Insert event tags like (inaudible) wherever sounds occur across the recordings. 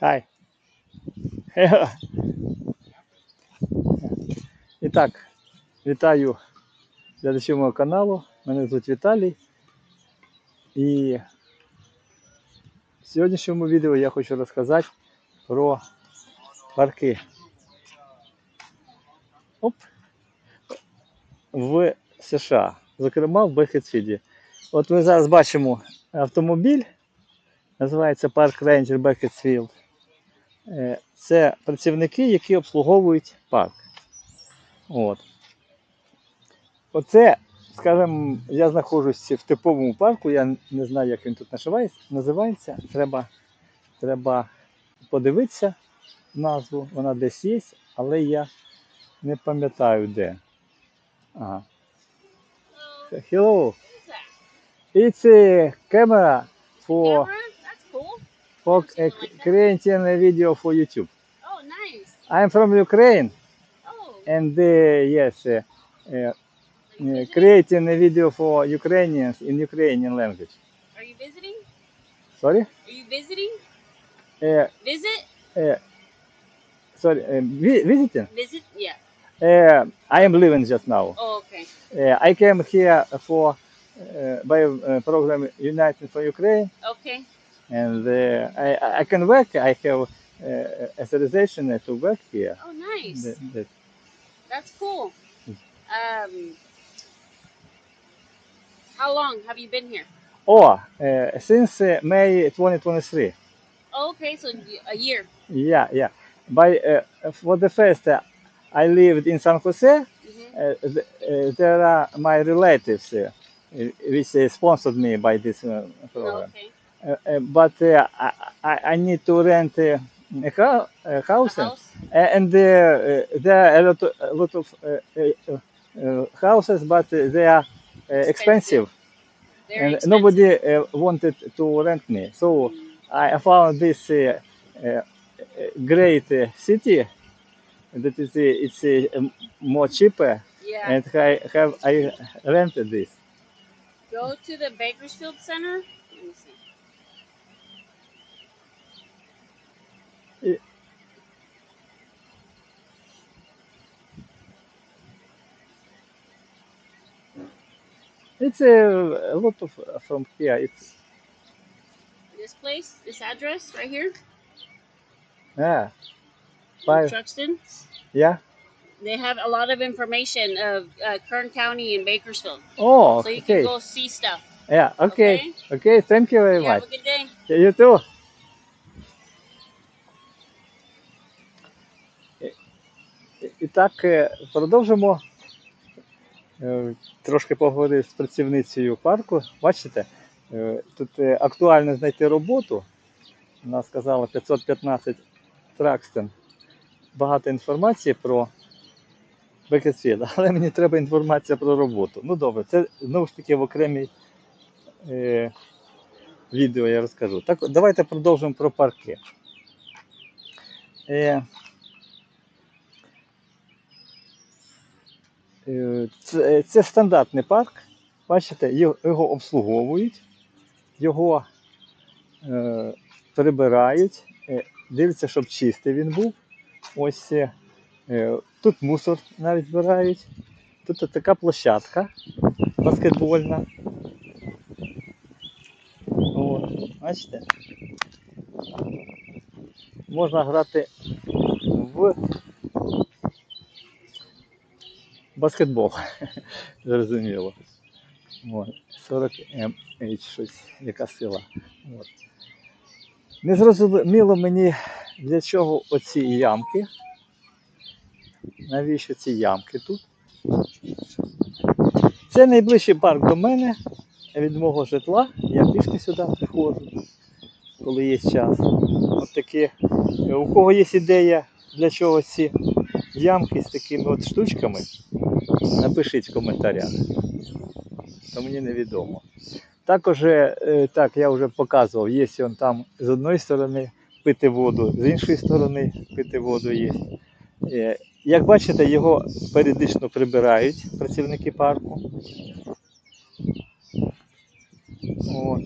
Хай. І так, вітаю глядачів мого каналу. Мене звуть Віталій. І в сьогоднішньому відео я хочу розказати про парки. Оп. В США, зокрема в Бекетсфіді. От ми зараз бачимо автомобіль, називається Парк Рейнджер Бекетсфілд. Е, Це працівники, які обслуговують парк. От. Оце, скажімо, я знаходжусь в типовому парку, я не знаю, як він тут називається. Треба, треба подивитися назву, вона десь є, але я не пам'ятаю де. Ага. Hello. It's a camera for. For uh, creating a video for YouTube. Oh, nice. I'm from Ukraine Oh, and uh, yes, uh, uh, uh, creating a video for Ukrainians in Ukrainian language. Are you visiting? Sorry? Are you visiting? Uh, Visit? sorry, vi- visiting? Visit? Yeah. I am living just now. Oh, okay. I came here for by program United for Ukraine, Okay. And uh, I, I can work. I have uh, authorization to work here. Oh, nice. That- that- That's cool. Um, how long have you been here? Oh, uh, since uh, May 2023. Oh, okay, so a year. Yeah, yeah. By uh, for the first, uh, I lived in San Jose. hmm Uh, th- uh, there are my relatives uh, which uh, sponsored me by this uh, program. okay. Uh, uh, but uh, I, I need to rent a, hou- a house, A and- house? and there are a lot of, a lot of uh, uh, uh, houses, but they are uh, expensive, and expensive. nobody uh, wanted to rent me. So. I found this uh, uh, great uh, city that is uh, it's uh, more cheaper, Yeah. and I have I rented this. Go to the Bakersfield Center. Let me see. It's a, a lot of uh, from here. It's This place, this address right here, yeah, in Five. Truxton. yeah. They have a lot of information of uh, Kern County and Bakersfield, Oh, so you okay. can go see stuff. Yeah, okay. Okay, thank you very much. have a good day. You too. І- так, е, продовжимо. Е, Трошки поговорив з працівницею парку. Бачите, е, тут актуально знайти роботу. Вона сказала 515 Тракстен. Багато інформації про Бекетсфілд, але мені треба інформація про роботу. Ну добре, це знову ж таки в окремій е, відео я розкажу. Так, давайте продовжимо про парки. Це, це стандартний парк. Бачите, його, обслуговують, його е, прибирають, е, дивляться, щоб чистий він був. Ось е, е, тут мусор навіть збирають. Тут така площадка баскетбольна. О, бачите? Можна грати в баскетбол. (laughs) Зрозуміло. От. 40 мh щось, яка сила. От. Не зрозуміло мені, для чого оці ямки. Навіщо ці ямки тут? Це найближчий парк до мене від мого житла. Я пішки сюди приходжу, коли є час. От такі. Е, У кого є ідея, для чого ці ямки з такими от штучками, напишіть в коментарях. То мені невідомо. Також, е, так, я вже показував, є он там з одної сторони пити воду, з іншої сторони пити воду є. Е, Як бачите, його періодично прибирають працівники парку. От.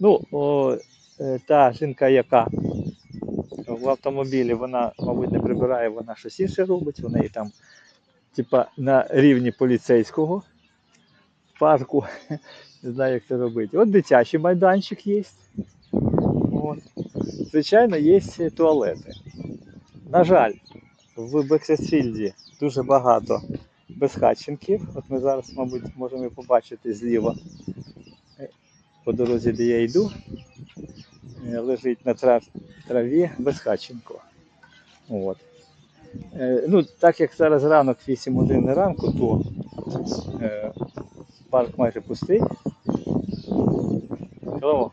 Ну, о, е, та жінка, яка в автомобілі, вона, мабуть, не прибирає, вона щось інше робить. У неї там, типа, на рівні поліцейського парку. Не знаю, як це робити. От дитячий майданчик є. От. Звичайно, є туалети. На жаль, в Бексесфілді дуже багато безхатченків. От ми зараз, мабуть, можемо побачити зліва по дорозі, де я йду. Лежить на трав- траві безхатченко. От. Е, Ну, так як зараз ранок 8 годин ранку, то е, парк майже пустий. О,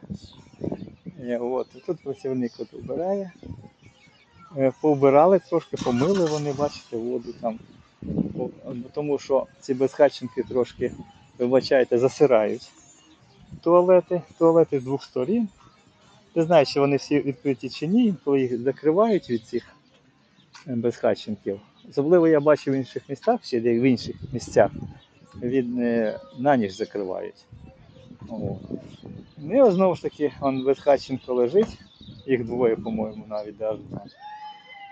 Е, От, тут працівник от убирає. Е, Поубирали трошки, помили вони, бачите, воду там. Ну, Тому що ці безхатченки трошки, вибачайте, засирають туалети, туалети з двох сторін. Не знаю, чи вони всі відкриті чи ні, коли їх закривають від цих е, безхатченків. Особливо я бачив в інших містах, ще де в інших місцях, від, е, на ніч закривають. О. Ну і знову ж таки, он безхатченко лежить, їх двоє, по-моєму, навіть навіть там.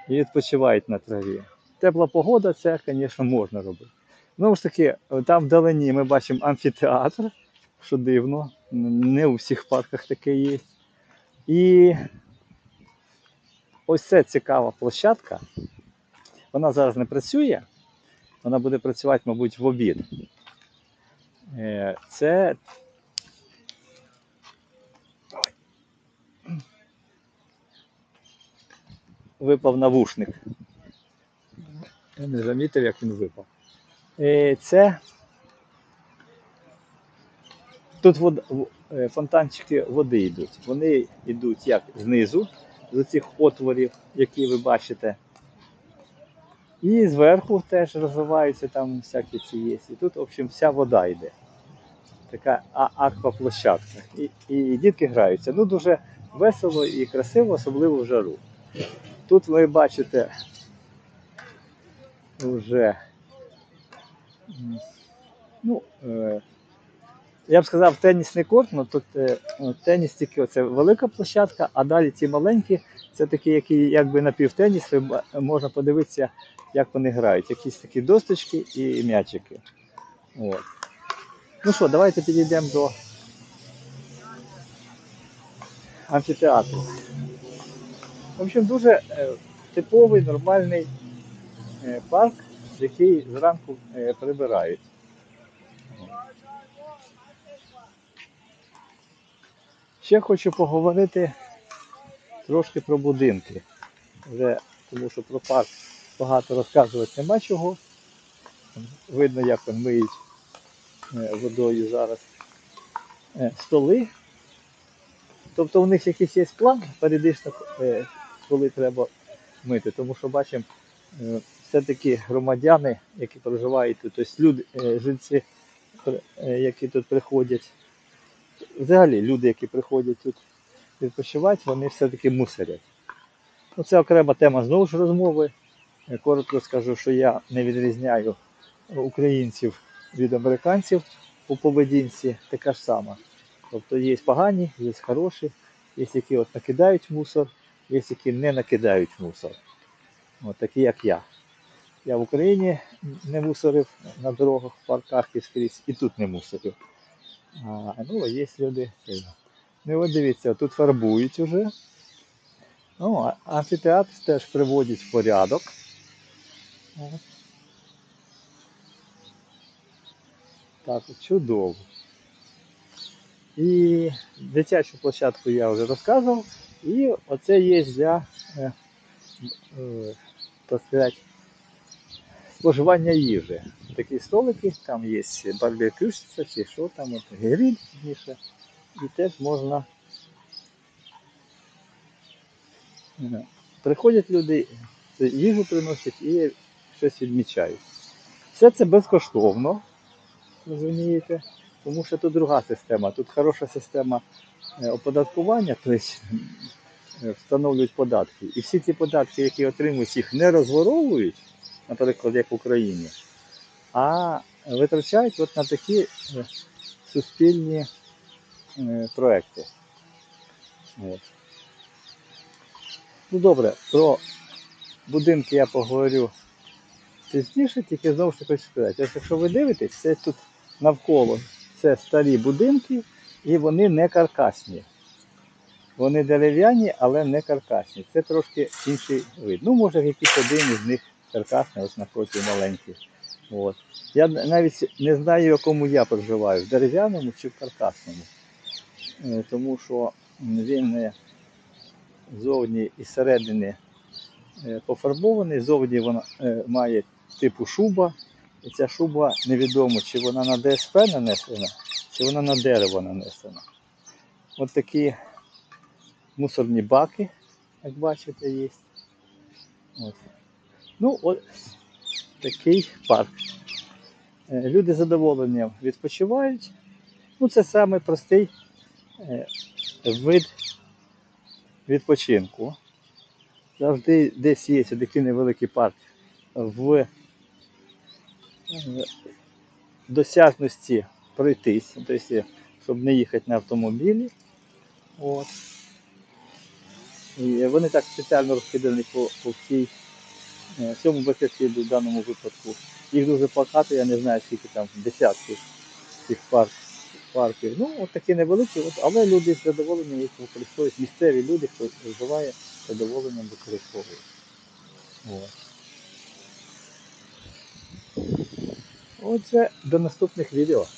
І відпочивають на траві. Тепла погода, це, звісно, можна робити. Знову ж таки, там вдалині ми бачимо амфітеатр, що дивно, не у всіх парках таке є. І ось це цікава площадка. Вона зараз не працює, вона буде працювати, мабуть, в обід. Е, Це випав навушник. Я не замітив, як він випав. Е, Це тут вод... в- е, фонтанчики води йдуть. Вони йдуть як знизу, з цих отворів, які ви бачите. І зверху теж розвиваються там всякі ці є. І тут, в общем, вся вода йде. Така акваплощадка. І, і дітки граються. Ну, дуже весело і красиво, особливо в жару. Тут ви бачите вже ну, е, я б сказав, тенісний корт, але тут е, ну, теніс тільки оце велика площадка, а далі ці маленькі, це такі, які якби напівтеніс, ви можна подивитися, як вони грають. Якісь такі досточки і м'ячики. От. Ну що, давайте підійдемо до амфітеатру. В общем, дуже е, типовий, нормальний е, парк, який зранку е, прибирають. Ще хочу поговорити трошки про будинки. Вже, тому що про парк багато розказувати нема чого. Видно, як там миють е, водою зараз е, столи. Тобто у них якийсь є план періодично, е, коли треба мити. Тому що бачимо, все-таки громадяни, які проживають тут, тобто люди, жильці, які тут приходять, взагалі люди, які приходять тут відпочивати, вони все-таки мусорять. Ну, це окрема тема знову ж розмови. Коротко скажу, що я не відрізняю українців від американців у поведінці, така ж сама. Тобто є погані, є хороші, є які от накидають мусор, є які не накидають мусор. От такі як я. Я в Україні не мусорив на дорогах, в парках і скрізь, і тут не мусорив. А, ну, є е, Ну, от дивіться, тут фарбують уже. Ну, амфітеатр теж приводять в порядок. Так, чудово. І дитячу площадку я вже розказував. І оце є для е, е, так сказати, споживання їжі. Такі столики, там є барбекюшниця чи що там, от, гриль пізніше. І теж можна. Приходять люди, їжу приносять і щось відмічають. Все це безкоштовно, розумієте, тому що тут друга система. Тут хороша система е, оподаткування, тобто встановлюють податки. І всі ці податки, які отримують, їх не розворовують, наприклад, як в Україні, а витрачають от на такі е, суспільні е, проекти. От. Ну добре, про будинки я поговорю пізніше, тільки знову ж таки хочу сказати. Ось якщо ви дивитесь, це тут навколо це старі будинки і вони не каркасні. Вони дерев'яні, але не каркасні. Це трошки інший вид. Ну, може, якийсь один із них каркасний, ось напроти маленький. От. Я навіть не знаю, в якому я проживаю, в дерев'яному чи в каркасному. Е, Тому що він е, зовні і зсередини е, пофарбований, зовні вона має типу шуба. І ця шуба невідомо, чи вона на ДСП нанесена, чи вона на дерево нанесена. От такі мусорні баки, як бачите, є. От. Ну, от такий парк. Е, Люди задоволенням відпочивають. Ну, це самий простий е, вид відпочинку. Завжди десь є такий невеликий парк в е, досяжності пройтись, тобто, щоб не їхати на автомобілі. От. І вони так спеціально розкидані по, по всій е, всьому басейці в даному випадку. Їх дуже багато, я не знаю, скільки там десятків цих парк, парків. Ну, от такі невеликі, от, але люди з задоволенням їх використовують. Місцеві люди, хто проживає, з задоволенням використовують. От. Отже, до наступних відео.